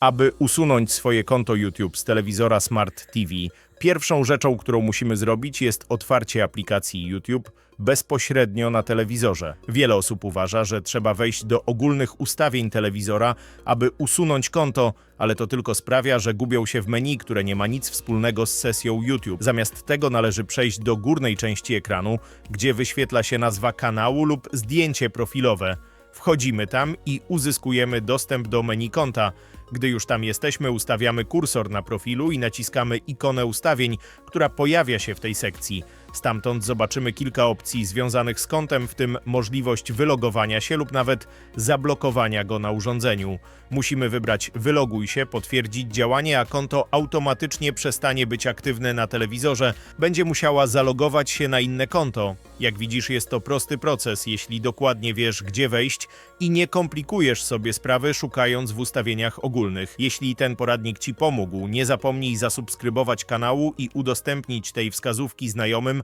Aby usunąć swoje konto YouTube z telewizora Smart TV, pierwszą rzeczą, którą musimy zrobić, jest otwarcie aplikacji YouTube bezpośrednio na telewizorze. Wiele osób uważa, że trzeba wejść do ogólnych ustawień telewizora, aby usunąć konto, ale to tylko sprawia, że gubią się w menu, które nie ma nic wspólnego z sesją YouTube. Zamiast tego należy przejść do górnej części ekranu, gdzie wyświetla się nazwa kanału lub zdjęcie profilowe. Wchodzimy tam i uzyskujemy dostęp do menu konta. Gdy już tam jesteśmy, ustawiamy kursor na profilu i naciskamy ikonę ustawień, która pojawia się w tej sekcji. Stamtąd zobaczymy kilka opcji związanych z kontem, w tym możliwość wylogowania się lub nawet zablokowania go na urządzeniu. Musimy wybrać wyloguj się, potwierdzić działanie, a konto automatycznie przestanie być aktywne na telewizorze. Będzie musiała zalogować się na inne konto. Jak widzisz, jest to prosty proces, jeśli dokładnie wiesz, gdzie wejść i nie komplikujesz sobie sprawy szukając w ustawieniach ogólnych. Jeśli ten poradnik Ci pomógł, nie zapomnij zasubskrybować kanału i udostępnić tej wskazówki znajomym,